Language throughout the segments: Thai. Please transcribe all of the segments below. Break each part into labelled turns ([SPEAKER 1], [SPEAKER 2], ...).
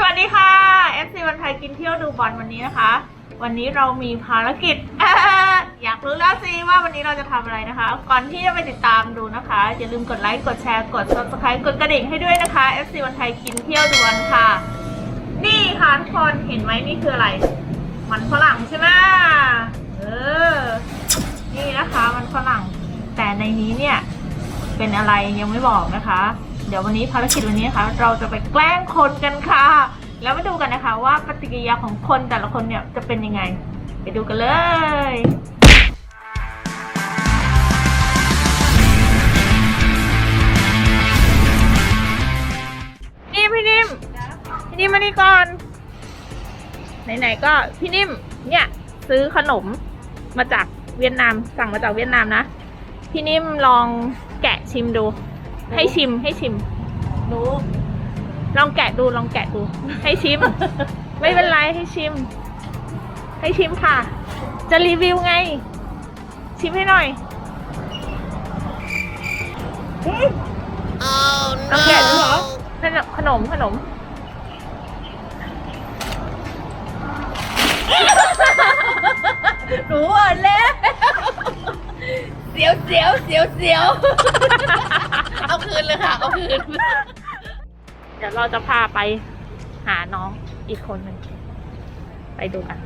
[SPEAKER 1] สวัสดีค่ะ FC วันไทยกินเที่ยวดูบอลวันนี้นะคะ วันนี้เรามีภารกิจอยากรู้แล้วสิว่าวันนี้เราจะทำอะไรนะคะ ก่อนที่จะไปติดตามดูนะคะ อย่าลืมกดไลค์กดแชร์กด subscribe กดกระดิ่งให้ด้วยนะคะ FC วันไทยกินเที่ยวดูบอลค่ะ นี่ค่ะทุกคนเห็นไหมนี่คืออะไร มันฝรั่งใช่ไหมเออนี่นะคะ มันฝรั่งแต่ในนี้เนี่ยเป็นอะไรยังไม่บอกนะคะ เดี๋ยววันนี้ภารกิจวันนี้นะคะ เราจะไปแกล้งคนกันค่ะ แล้วมาดูกันนะคะ ว่าปฏิกิริยาของคนแต่ละคนเนี่ยจะเป็นยังไง ไปดูกันเลยนี่พี่นิ่มพี่นิ่มมานี่ก่อน ไหนๆก็พี่นิ่มเนี่ย ซื้อขนมมาจากเวียดนาม สั่งมาจากเวียดนามนะ พี่นิ่มลองแกะชิมดู ให้ชิมให้ชิม
[SPEAKER 2] รู้
[SPEAKER 1] ลองแกะดูลองแกะดู ให้ชิม ไม่เป็นไรให้ชิม ให้ชิมค่ะ จะรีวิวไง ชิมให้หน่อยลองแกะดูเหรอขนมขนมขนม
[SPEAKER 2] รู้อะแล้วเสียวเสียวเสียวเสียวเอาคืนเลยค่ะ เอาคืน
[SPEAKER 1] เดี๋ยวเราจะพาไปหาน้องอีกคนหนึ่งไปดูกัน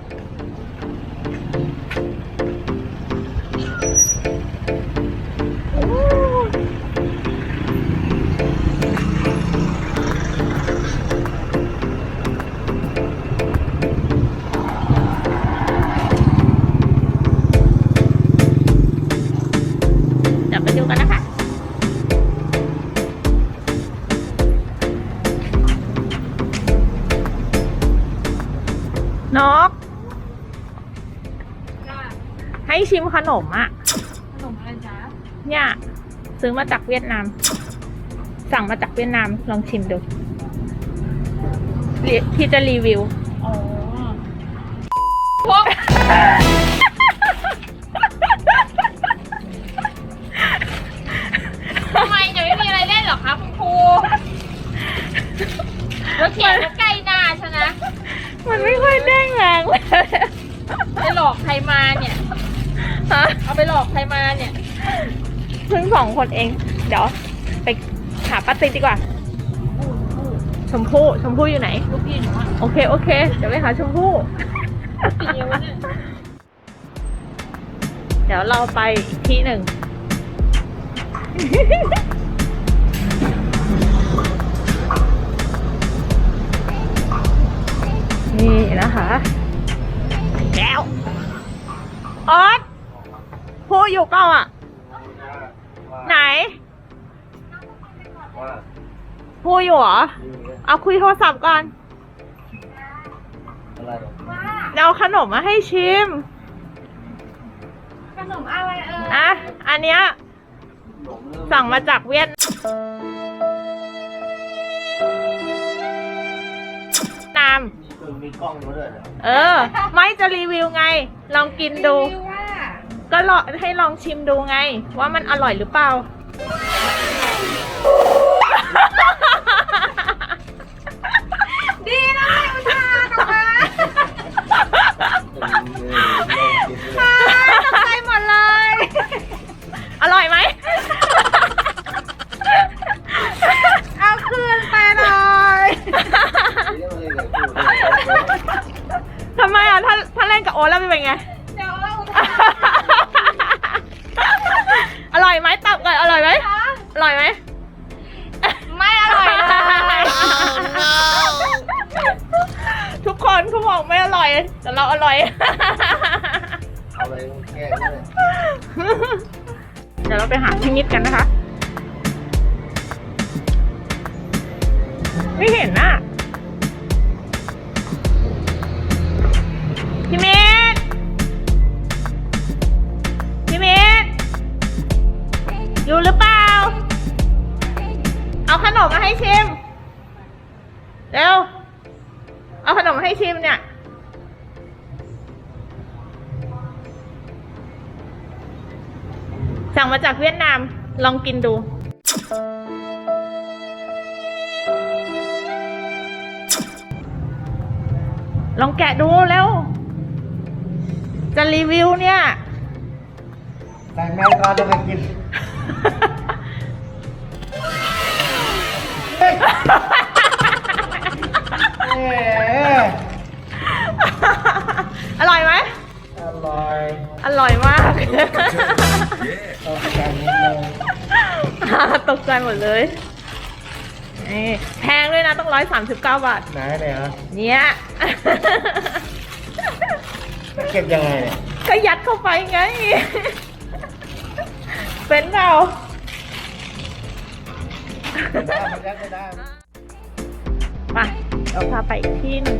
[SPEAKER 1] ให้ชิมขนมอะ
[SPEAKER 2] ขนมอะไรจ๊ะ
[SPEAKER 1] เนี่ยซื้อมาจากเวียดนาม สั่งมาจากเวียดนามลองชิมดูรีที่จะรีวิว
[SPEAKER 2] อ๋อพวก
[SPEAKER 1] พิ่งสองคนเอง เดี๋ยวไปหาป้าติ๊กดีกว่า ชมพู่ชมพู่อยู่ไหน
[SPEAKER 2] ลูกพี่หนูอะ
[SPEAKER 1] โอเคโอเค เดี๋ยวไปหาชมพู่
[SPEAKER 2] ปีเดียวเนี่ย
[SPEAKER 1] เดี๋ยวเราไปอีกที่หนึ่ง พูดอยู่เหรอ เอาคุยโทรศัพท์ก่อน
[SPEAKER 3] อะไรหรอ
[SPEAKER 1] เดี๋ยวเอาขนมมาให้ชิม
[SPEAKER 2] ขนมอะไรเออ
[SPEAKER 1] อะ อันเนี้ยสั่งมาจากเวียดนาม
[SPEAKER 3] มีกล้องมาด้วยเหรอ
[SPEAKER 1] เออ ไม่จะรีวิวไง ลองกินดู
[SPEAKER 2] ว่า
[SPEAKER 1] ก็ลองให้ลองชิมดูไง ว่ามันอร่อยหรือเปล่า ร่อยไหม ไม่อ
[SPEAKER 2] ร่
[SPEAKER 1] อย
[SPEAKER 2] เลย
[SPEAKER 1] ทุกคนเขาบอกไม่อร่อย แต่เราอร่อย
[SPEAKER 3] เอาอะไรแก้ก็ได้
[SPEAKER 1] เดี๋ยวเราไปหาพี่นิดกันนะคะ เร็ว เอาขนมมาให้ชิมเนี่ย สั่งมาจากเวียดนาม ลองกินดูลองแกะดูเร็วจะรีวิวเนี่ย
[SPEAKER 4] แต่งงานก่อนจะไปกิน อ๊ะ
[SPEAKER 1] อร่อยไหม
[SPEAKER 4] อร่อย
[SPEAKER 1] อร่อยมาก
[SPEAKER 4] ตกแต่งนิดนึง
[SPEAKER 1] ตกใจหมดเลยนี่แพงด้วยนะต้องร้อยสามสิบเก้าบาท
[SPEAKER 4] ไหนเนี่ยฮะ
[SPEAKER 1] เนี่ย
[SPEAKER 4] เก็บยังไงเนี่ย
[SPEAKER 1] ก็ยัดเข้าไปไง เป็นเรา
[SPEAKER 4] ได้มันยัดไม่ได้
[SPEAKER 1] มา เราพาไปอีกที่นึง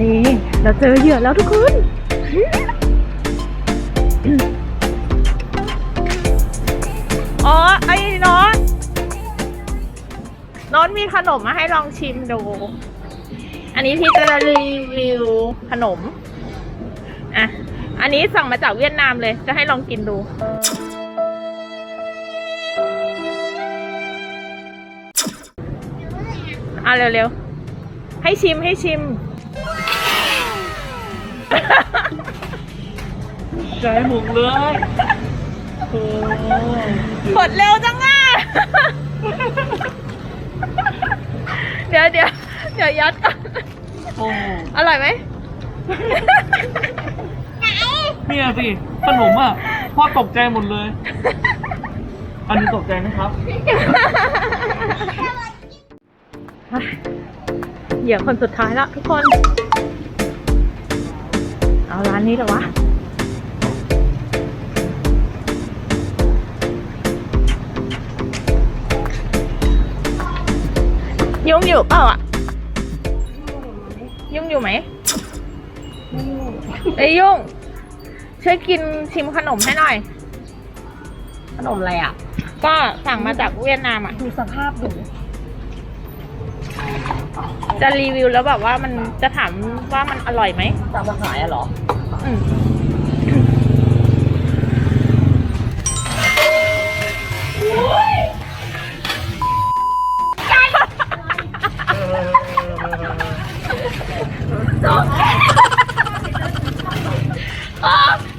[SPEAKER 1] นี่ เราเจอเหยื่อแล้วทุกคนอ๋อไอ้นอนนอนมีขนมมาให้ลองชิมดู อันนี้พี่จะรีวิวขนม อะ อันนี้สั่งมาจากเวียดนามเลย จะให้ลองกินดู อะเร็วๆ ให้ชิมให้ชิม
[SPEAKER 5] ใจหมุกเลยโอ้
[SPEAKER 1] กดเร็วจังอะ เดี๋ยวเดี๋ยวเดี๋ยวยัดก่อน
[SPEAKER 5] โอ้
[SPEAKER 1] อร่อยไหม
[SPEAKER 5] เนี่ยสิขนมอะพ่อตกใจหมดเลย อันนี้ตกใจนะครับ
[SPEAKER 1] เหยื่อคนสุดท้ายแล้วทุกคน เอาร้านนี้เหรอวะยุ่งอยู่เปล่าอะ ยุ่งอยู่ไหมไอ้ยยุ่ง ช่วยกินชิมขนมให้หน่อย
[SPEAKER 5] ขนมอะไรอะ
[SPEAKER 1] ก็สั่งมาจากเวียดนามอะ
[SPEAKER 5] ดูสภาพดู
[SPEAKER 1] จะรีวิวแล้วแบบว่ามันจะถามว่ามันอร่อยไหม
[SPEAKER 5] ตามมาขายอะเหรอ
[SPEAKER 1] อืมอ๋อ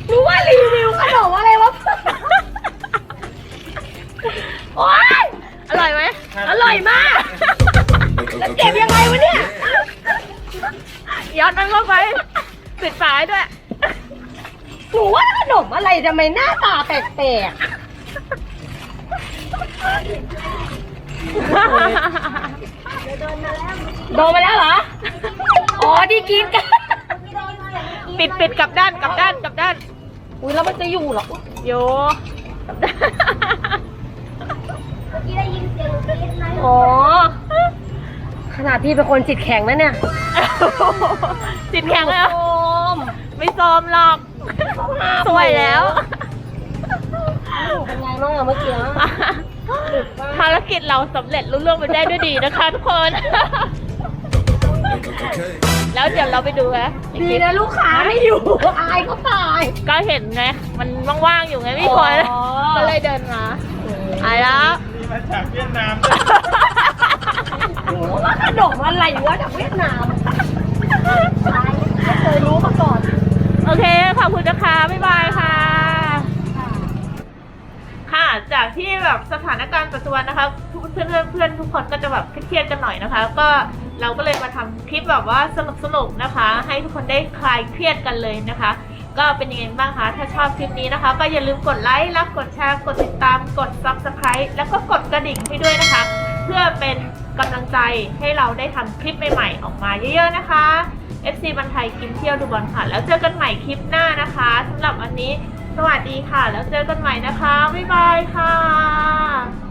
[SPEAKER 1] รู้ว่ารีวิวขนมอะไรวะโอ๊ยอร่อยไหมอร่อยมาก แล้วเก็บยังไงวะเนี่ยยัดมันเข้าไปปิดฝาให้ด้วย
[SPEAKER 5] หนูว่าขนมอะไรทำไมหน้าตาแปลกๆโดนมาแล้วเหรอ อ๋อที่กินกัน
[SPEAKER 1] ปิดปิดกลับด้านกลับด้านกลับด้าน
[SPEAKER 5] อุ้ยแล้วมันจะอยู่เหรอ
[SPEAKER 1] โยกลับด้าน
[SPEAKER 5] อ๋อ ขนาดพี่เป็นคนจิตแข็งนะเนี่ย
[SPEAKER 1] จิตแข็งเลยเหรอ
[SPEAKER 5] โอม
[SPEAKER 1] ไม่ซอมหรอกสวยแล้ว
[SPEAKER 5] เป็นไงบ้างอะเมื่อกี้
[SPEAKER 1] ภารกิจเราสำเร็จรุ่ล่วงไปได้ด้วยดีนะคะทุกคนแล้วเดี๋ยวเราไปดูนะใน
[SPEAKER 5] ดี
[SPEAKER 1] คลิป
[SPEAKER 5] นะลูกค้าไม่อยู่ อายก็ตาย
[SPEAKER 1] ก็เห็นไงมันว่างๆอยู่ไงไม่พอ
[SPEAKER 5] อ๋อ
[SPEAKER 1] ก็เลยเดินมาอายแล้ว
[SPEAKER 4] มีมาจากเวียดนาม
[SPEAKER 5] หนู ว่าขนมอะไรวะจากเวียดนามไม่เคยรู้มาก่อน
[SPEAKER 1] โอเค ขอบคุณนะคะ บ๊ายบายค่ะ ค่ะ จากที่แบบสถานการณ์ปัจจุบันนะคะทุกเพื่อนเพื่อนเพื่อนทุกคนก็จะแบบเครียดๆกันหน่อยนะคะ ก็เราก็เลยมาทำคลิปแบบว่าสนุกสนุกนะคะ ให้ทุกคนได้คลายเครียดกันเลยนะคะ ก็เป็นยังไงบ้างคะ ถ้าชอบคลิปนี้นะคะ ก็อย่าลืมกดไลค์และกดแชร์ กดติดตาม กด subscribe แล้วก็กดกระดิ่งให้ด้วยนะคะ เพื่อเป็น กำลังใจให้เราได้ทำคลิปใหม่ๆออกมาเยอะๆนะคะ FC บันไทยกินเที่ยวดูบอลค่ะ แล้วเจอกันใหม่คลิปหน้านะคะสำหรับวันนี้ สวัสดีค่ะ แล้วเจอกันใหม่นะคะ บ๊ายบายค่ะ